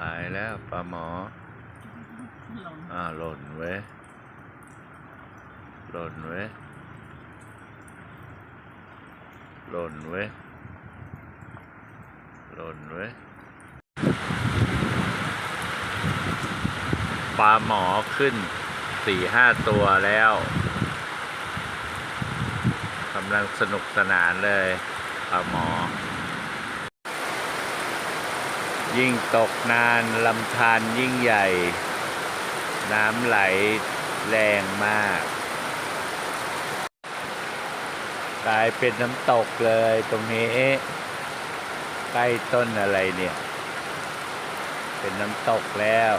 ตายแล้วปลาหมอ อ่าหล่นเว้ย หล่นเว้ย หล่นเว้ย หล่นเว้ย ปลาหมอขึ้นสี่ห้าตัวแล้วกำลังสนุกสนานเลยปลาหมอ ยิ่งตกนานลำธารยิ่งใหญ่ น้ำไหลแรงมาก กลายเป็นน้ำตกเลยตรงนี้ ใกล้ต้นอะไรเนี่ย เป็นน้ำตกแล้ว